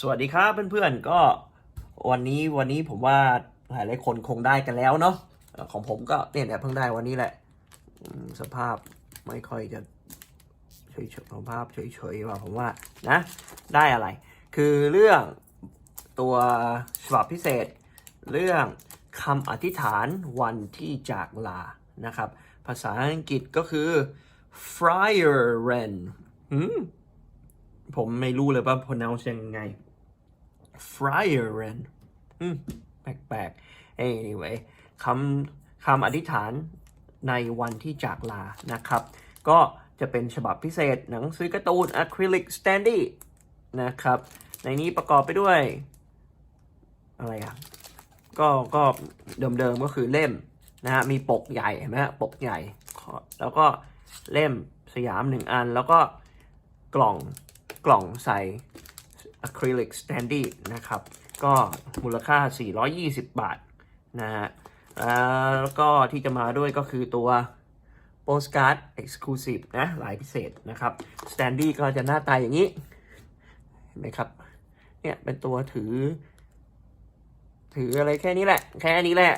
สวัสดีครับเพื่อนๆก็วันนี้วันนี้ผมว่าหลายหลายคนคงได้กันแล้วเนาะของผมก็เนี่ยเพิ่งได้วันนี้แหละสภาพไม่ค่อยจะเฉยๆสภาพเฉยๆว่าผมว่านะได้อะไร คือเรื่องตัวฉบับพิเศษ เรื่องคำอธิษฐานวันที่จากลานะครับ ภาษาอังกฤษก็คือ friar ren หืม ผมไม่รู้เลยว่า pronounce ยังไง friaren แปลกๆ anyway คำคำอธิษฐานในวันที่จากลานะครับ ก็จะเป็นฉบับพิเศษหนังสือการ์ตูน acrylic standee นะครับ ในนี้ประกอบไปด้วย อะไรอะ ก็ก็เดิมๆก็คือเล่มนะฮะมีปกใหญ่เห็นไหมฮะปกใหญ่ แล้วก็เล่มสยามหนึ่งอัน แล้วก็กล่อง กล่องใส่ acrylic standee นะครับ ก็มูลค่า 420 บาทนะฮะแล้วก็ที่จะมาด้วยก็คือตัว postcard exclusive นะลายพิเศษนะครับ standee ก็จะหน้าตาอย่างนี้เห็นไหมครับเนี่ยเป็นตัวถือ ถืออะไรแค่นี้แหละ แค่นี้แหละ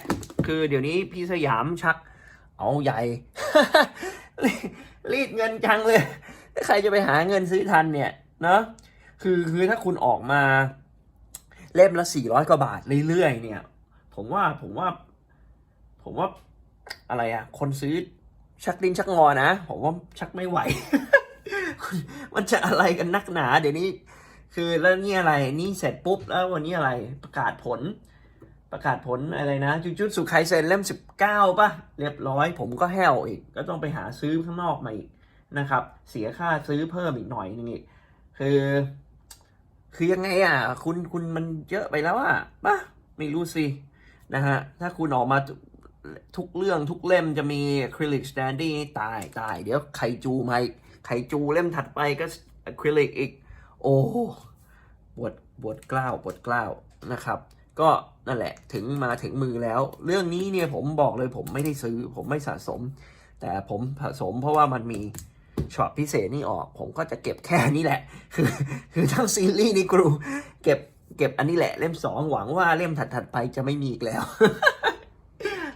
คือเดี๋ยวนี้พี่สยามชักเอาใหญ่ รีรีดเงินจังเลย ใครจะไปหาเงินซื้อทันเนี่ย นะคือคือถ้าคุณออกมาเล่มละสี่ร้อยกว่าบาทเรื่อยๆเนี่ย ผมว่าผมว่า ผมว่าอะไรอะคนซื้อชักลิ้นชักงอนะ ผมว่าชักไม่ไหว มันจะอะไรกันนักหนา เดี๋ยวนี้ คือแล้วนี่อะไรนี่เสร็จปุ๊บแล้ววันนี้อะไรประกาศผล ประกาศผลอะไรนะจุจุสุไคเซนเล่มสิบเก้าป่ะเรียบร้อย ผมก็แห้วอีก ก็ต้องไปหาซื้อข้างนอกมาอีกนะครับ เสียค่าซื้อเพิ่มอีกหน่อยนึงอีก คือ คือยังไงอะ คุณคุณมันเยอะไปแล้วอะป่ะไม่รู้สิ นะฮะ ถ้าคุณออกมาทุกเรื่องทุกเล่มจะมี acrylic standee ตายตาย เดี๋ยวไคจูมาไคจูเล่มถัดไปก็ acrylic อีก โอ้ปวดปวดกล้าวปวดกล้าวนะครับ ก็นั่นแหละถึงมาถึงมือแล้ว เรื่องนี้เนี่ยผมบอกเลยผมไม่ได้ซื้อ ผมไม่สะสม แต่ผมสะสมเพราะว่ามันมี ช็อตพิเศษนี่ออก ผมก็จะเก็บแค่นี้แหละ คือคือทั้งซีรีส์นี่กรูเก็บเก็บอันนี้แหละเล่มสองหวังว่าเล่มถัดๆไปจะไม่มีอีกแล้ว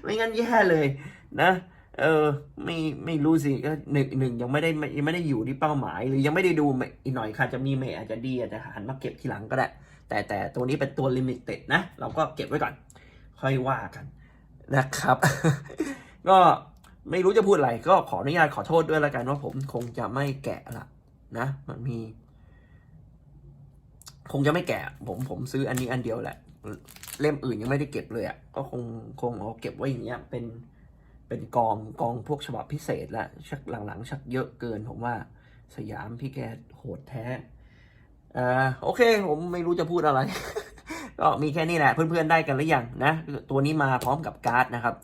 ไม่งั้นแย่เลยนะเออไม่ไม่รู้สิก็หนึ่งหนึ่งยังไม่ได้ยังไม่ได้อยู่ที่เป้าหมาย หรือยังไม่ได้ดูอีกหน่อยค่ะจะมีเมอาจจะดีอาจจะหันมาเก็บทีหลังก็ได้ แต่แต่ตัวนี้เป็นตัวลิมิเต็ดนะ เราก็เก็บไว้ก่อน ค่อยว่ากันนะครับ ก็ ไม่รู้จะพูดอะไรก็ขออนุญาตขอโทษด้วยล้วกันว่าผมคงจะไม่แกะละนะ มันมี คงจะไม่แกะ ผมผมซื้ออันนี้อันเดียวแหละ เล่มอื่นยังไม่ได้เก็บเลยอะก็คงคงเอาเก็บไว้อย่างเงี้ย เป็นเป็นกองกองพวกฉบับพิเศษละชักหลังๆ ชักเยอะเกิน ผมว่าสยามพี่แกโหดแท้อ่าโอเค ผมไม่รู้จะพูดอะไร ก็มีแค่นี้แหละเพื่อนๆได้กันหรือยังนะ ตัวนี้มาพร้อมกับการ์ดนะครับ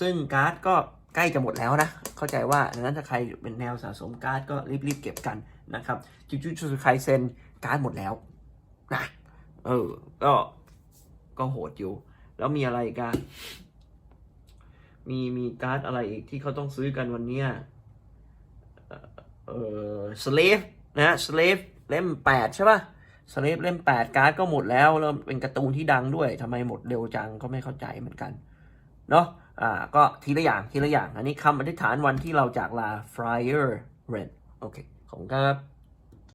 ซึ่งการ์ดก็ ใกล้จะหมดแล้วนะ เข้าใจว่าดังนั้นถ้าใครเป็นแนวสะสมการ์ดก็รีบๆเก็บกันนะครับจูจูจูไคเซนการ์ดหมดแล้วนะเออ ก็ก็โหดอยู่ แล้วมีอะไรกันมีมีการ์ดอะไรอีกที่เขาต้องซื้อกันวันนี้เออเออสเลฟนะสเลฟเล่มแปดใช่ป่ะสเลฟเล่มแปดการ์ดก็หมดแล้ว แล้วเป็นการ์ตูนที่ดังด้วยทำไมหมดเร็วจังก็ไม่เข้าใจเหมือนกัน เนาะ อ่าก็ทีละอย่างทีละอย่าง อันนี้คำอธิษฐานวันที่เราจากลา Friar Red โอเค ขอบคุณครับ